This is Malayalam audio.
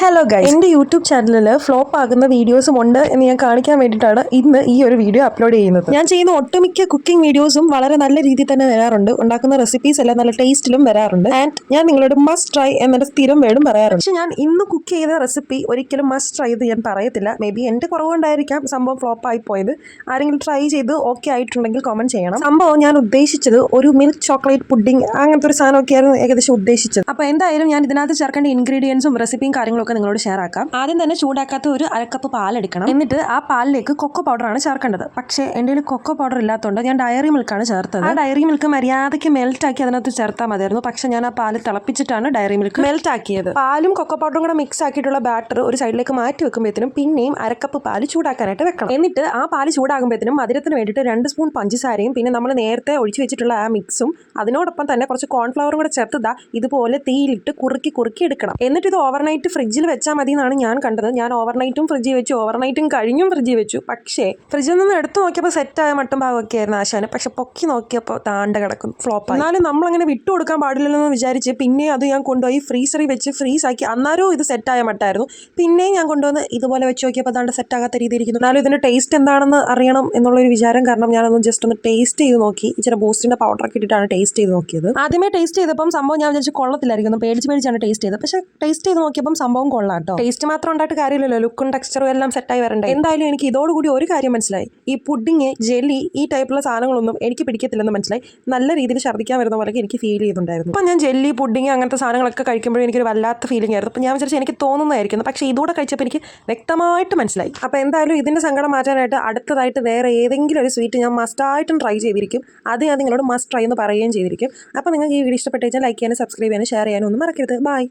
ഹലോ ഗൈസ് എന്റെ യൂട്യൂബ് ചാനലിൽ ഫ്ലോപ്പ് ആകുന്ന വീഡിയോസും ഉണ്ട് എന്ന് ഞാൻ കാണിക്കാൻ വേണ്ടിയിട്ടാണ് ഇന്ന് ഈ ഒരു വീഡിയോ അപ്ലോഡ് ചെയ്യുന്നത്. ഞാൻ ചെയ്യുന്ന ഒട്ടുമിക്ക കുക്കിംഗ് വീഡിയോസും വളരെ നല്ല രീതിയിൽ തന്നെ വരാറുണ്ട്. ഉണ്ടാക്കുന്ന റെസിപ്പീസ് എല്ലാം നല്ല ടേസ്റ്റിലും വരാറുണ്ട്. ആൻഡ് ഞാൻ നിങ്ങളോട് മസ്റ്റ് ട്രൈ എന്നൊരു സ്ഥിരം വേണം പറയാറുണ്ട്. പക്ഷെ ഞാൻ ഇന്ന് കുക്ക് ചെയ്ത റെസിപ്പി ഒരിക്കലും മസ്റ്റ് ട്രൈ ചെയ്ത് ഞാൻ പറയത്തില്ല. മേ ബി എന്റെ കുറവുണ്ടായിരിക്കാം സംഭവം ഫ്ലോപ്പ് ആയി പോയത്. ആരെങ്കിലും ട്രൈ ചെയ്ത് ഓക്കെ ആയിട്ടുണ്ടെങ്കിൽ കോമെന്റ് ചെയ്യണം. സംഭവം ഞാൻ ഉദ്ദേശിച്ചത് ഒരു മിൽക്ക് ചോക്ലേറ്റ് പുഡിംഗ് അങ്ങനത്തെ ഒരു സാധനമൊക്കെയായിരുന്നു ഏകദേശം ഉദ്ദേശിച്ചത്. അപ്പോൾ എന്തായാലും ഞാൻ ഇതിനകത്ത് ചേർക്കേണ്ട ഇൻഗ്രീഡിയൻസും റെസിപ്പിയും കാര്യങ്ങളൊക്കെ നിങ്ങളോട് ഷെയർ ആക്കാം. ആദ്യം തന്നെ ചൂടാക്കാത്ത ഒരു അരക്കപ്പ് പാലെടുക്കണം. എന്നിട്ട് ആ പാലിലേക്ക് കൊക്കോ ആണ് ചേർക്കേണ്ടത്. പക്ഷേ എന്റെ കയ്യിൽ കൊക്കോ പൗഡർ ഇല്ലാത്തതുകൊണ്ട് ഞാൻ ഡയറി മിൽക്കാണ് ചേർത്തത്. ആ ഡയറി മിൽക്ക് മര്യാദയ്ക്ക് മെൽറ്റ് ആക്കി അതിനകത്ത് ചേർത്താൽ മതിയായിരുന്നു. പക്ഷേ ഞാൻ ആ പാൽ തിളപ്പിച്ചിട്ടാണ് ഡയറി മിൽക്ക് മെൽറ്റ് ആക്കിയത്. പാലും കൊക്കോ പൗഡറും കൂടെ മിക്സ് ആക്കിയിട്ടുള്ള ബാറ്റർ ഒരു സൈഡിലേക്ക് മാറ്റി വെക്കുമ്പോഴത്തേനും പിന്നെയും അരക്കപ്പ് പാൽ ചൂടാക്കാനായിട്ട് വെക്കണം. എന്നിട്ട് ആ പാൽ ചൂടാകുമ്പോഴത്തേനും മധുരത്തിന് വേണ്ടിയിട്ട് രണ്ട് സ്പൂൺ പഞ്ചസാരയും പിന്നെ നമ്മൾ നേരത്തെ ഒഴിച്ചു വെച്ചിട്ടുള്ള ആ മിക്സും അതിനോടൊപ്പം തന്നെ കുറച്ച് കോൺഫ്ലവറും കൂടെ ചേർത്ത് ദാ ഇതുപോലെ തീയിലിട്ട് കുറുക്കി കുറുക്കി എടുക്കണം. എന്നിട്ട് ഇത് ഓവർനൈറ്റ് ഫ്രിഡ്ജിൽ വെച്ചാൽ മതി എന്നാണ് ഞാൻ കണ്ടത്. ഞാൻ ഓവർനൈറ്റും ഫ്രിഡ്ജിൽ വെച്ചു. ഓവർനൈറ്റും കഴിഞ്ഞും ഫ്രിഡ്ജിൽ വെച്ചു. പക്ഷേ ഫ്രിഡ്ജിൽ നിന്ന് എടുത്തു നോക്കിയപ്പോൾ സെറ്റായ മട്ടും ഭാഗമൊക്കെ ആയിരുന്നു ആശാന്. പക്ഷെ പൊക്കി നോക്കിയപ്പോൾ താണ്ട കിടക്കും ഫ്ലോപ്പ് എന്നാലും നമ്മളങ്ങനെ വിട്ടു കൊടുക്കാൻ പാടില്ലെന്ന് വിചാരിച്ച് പിന്നെ അത് ഞാൻ കൊണ്ടുപോയി ഫ്രീസറിൽ വെച്ച് ഫ്രീസ് ആക്കി അന്നേരവും ഇത് സെറ്റായ മട്ടായിരുന്നു. പിന്നെയും ഞാൻ കൊണ്ടുവന്ന് ഇതുപോലെ വെച്ച് നോക്കിയപ്പോൾ അതാണ്ട് സെറ്റ് ആകാത്ത രീതിയിൽ ഇരിക്കുന്നു. എന്നാലും ഇതിന്റെ ടേസ്റ്റ് എന്താണെന്ന് അറിയണം എന്നുള്ളൊരു വിചാരം കാരണം ഞാനൊന്ന് ജസ്റ്റ് ഒന്ന് ടേസ്റ്റ് ചെയ്ത് നോക്കി. ഇച്ചിരി ബൂസ്റ്റിന്റെ പൗഡർ ഒക്കെ ഇട്ടിട്ടാണ് ടേസ്റ്റ് ചെയ്ത് നോക്കിയത്. ആദ്യമേ ടേസ്റ്റ് ചെയ്തപ്പം സംഭവം ഞാൻ വിചാരിച്ചു കൊള്ളത്തില്ലായിരിക്കും. പേടിച്ച് പേടിച്ചാണ് ടേസ്റ്റ് ചെയ്തത്. പക്ഷേ ടേസ്റ്റ് ചെയ്ത് നോക്കിയപ്പം സംഭവം കൊള്ളാം കേട്ടോ ടേസ്റ്റ് മാത്രം ഉണ്ടായിട്ട് കാര്യമില്ലല്ലോ. ലുക്കും ടെക്സ്ചറും എല്ലാം സെറ്റായി വരണ്ടേ? എന്തായാലും എനിക്ക് ഇതോടുകൂടി ഒരു കാര്യം മനസ്സിലായി. ഈ പുഡിങ് ജെല്ലി ഈ ടൈപ്പുള്ള സാധനങ്ങളൊന്നും എനിക്ക് പിടിക്കത്തില്ലെന്ന് മനസ്സിലായി. നല്ല രീതിയിൽ ഛർദ്ദിക്കാൻ വരുന്ന പോലെ എനിക്ക് ഫീൽ ചെയ്തിട്ടുണ്ടായിരുന്നു. അപ്പം ഞാൻ ജെല്ലി പുഡിങ് അങ്ങനത്തെ സാധനങ്ങളൊക്കെ കഴിക്കുമ്പോഴും എനിക്കൊരു വല്ലാത്ത ഫീലിംഗ് ആയിരുന്നു. അപ്പം ഞാൻ വിചാരിച്ചു എനിക്ക് തോന്നുന്നതായിരിക്കുന്നു പക്ഷേ ഇതോടെ കഴിച്ചപ്പോൾ എനിക്ക് വ്യക്തമായിട്ട് മനസ്സിലായി. അപ്പോൾ എന്തായാലും ഇതിന്റെ സങ്കടം മാറ്റാനായിട്ട് അടുത്തതായിട്ട് വേറെ ഏതെങ്കിലും ഒരു സ്വീറ്റ് ഞാൻ മസ്റ്റായിട്ടും ട്രൈ ചെയ്തിരിക്കും. അത് ഞാൻ നിങ്ങളോട് മസ്റ്റ് ട്രൈ എന്ന് പറയുകയും ചെയ്തിരിക്കും. അപ്പോൾ നിങ്ങൾക്ക് ഈ വീഡിയോ ഇഷ്ടപ്പെട്ടു കഴിഞ്ഞാൽ ലൈക്ക് ചെയ്യാനും സബ്സ്ക്രൈബ് ചെയ്യാനും ഷെയർ ചെയ്യാനും ഒന്നും മറക്കരുത്. ബൈ